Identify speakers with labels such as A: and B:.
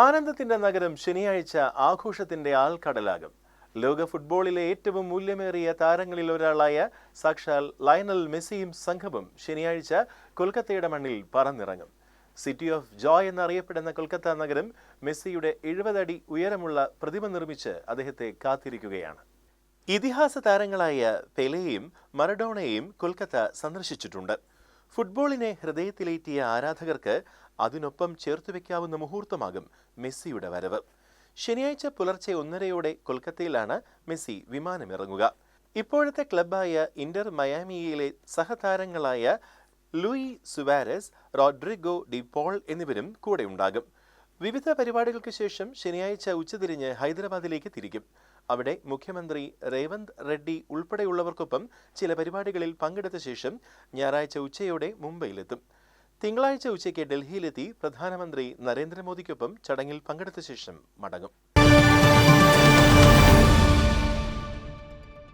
A: ആനന്ദത്തിന്റെ നഗരം ശനിയാഴ്ച ആഘോഷത്തിന്റെ ആൾക്കടലാകും. ലോക ഫുട്ബോളിലെ ഏറ്റവും മൂല്യമേറിയ താരങ്ങളിൽ ഒരാളായ സാക്ഷാൽ ലയണൽ മെസ്സിയും സംഘവും ശനിയാഴ്ച കൊൽക്കത്തയുടെ മണ്ണിൽ പറന്നിറങ്ങും. സിറ്റി ഓഫ് ജോയ് എന്നറിയപ്പെടുന്ന കൊൽക്കത്ത നഗരം മെസ്സിയുടെ എഴുപതടി ഉയരമുള്ള പ്രതിമ നിർമ്മിച്ച് അദ്ദേഹത്തെ കാത്തിരിക്കുകയാണ്. ഇതിഹാസ താരങ്ങളായ പെലെയും മറഡോണയെയും കൊൽക്കത്ത സന്ദർശിച്ചിട്ടുണ്ട്. ഫുട്ബോളിനെ ഹൃദയത്തിലേറ്റിയ ആരാധകർക്ക് അതിനൊപ്പം ചേർത്തു ചേർത്തുവെക്കാവുന്ന മുഹൂർത്തമാകും മെസ്സിയുടെ വരവ്. ശനിയാഴ്ച പുലർച്ചെ ഒന്നരയോടെ കൊൽക്കത്തയിലാണ് മെസ്സി വിമാനമിറങ്ങുക. ഇപ്പോഴത്തെ ക്ലബായ ഇന്റർ മയാമിയിലെ സഹതാരങ്ങളായ Luis Suarez Rodrigo De Paul എന്നിവരും കൂടെ ഉണ്ടാകും വിവിധ പരിപാടികൾക്ക് ശേഷം ശനിയാഴ്ച ഉച്ചതിരിഞ്ഞ് ഹൈദരാബാദിലേക്ക് തിരിക്കും. അവിടെ മുഖ്യമന്ത്രി രേവന്ത് റെഡ്ഡി ഉൾപ്പെടെയുള്ളവർക്കൊപ്പം ചില പരിപാടികളിൽ പങ്കെടുത്ത ശേഷം ഞായറാഴ്ച ഉച്ചയോടെ മുംബൈയിലെത്തും. തിങ്കളാഴ്ച ഉച്ചയ്ക്ക് ഡൽഹിയിലെത്തി പ്രധാനമന്ത്രി നരേന്ദ്രമോദിക്കൊപ്പം ചടങ്ങിൽ പങ്കെടുത്ത ശേഷം മടങ്ങും.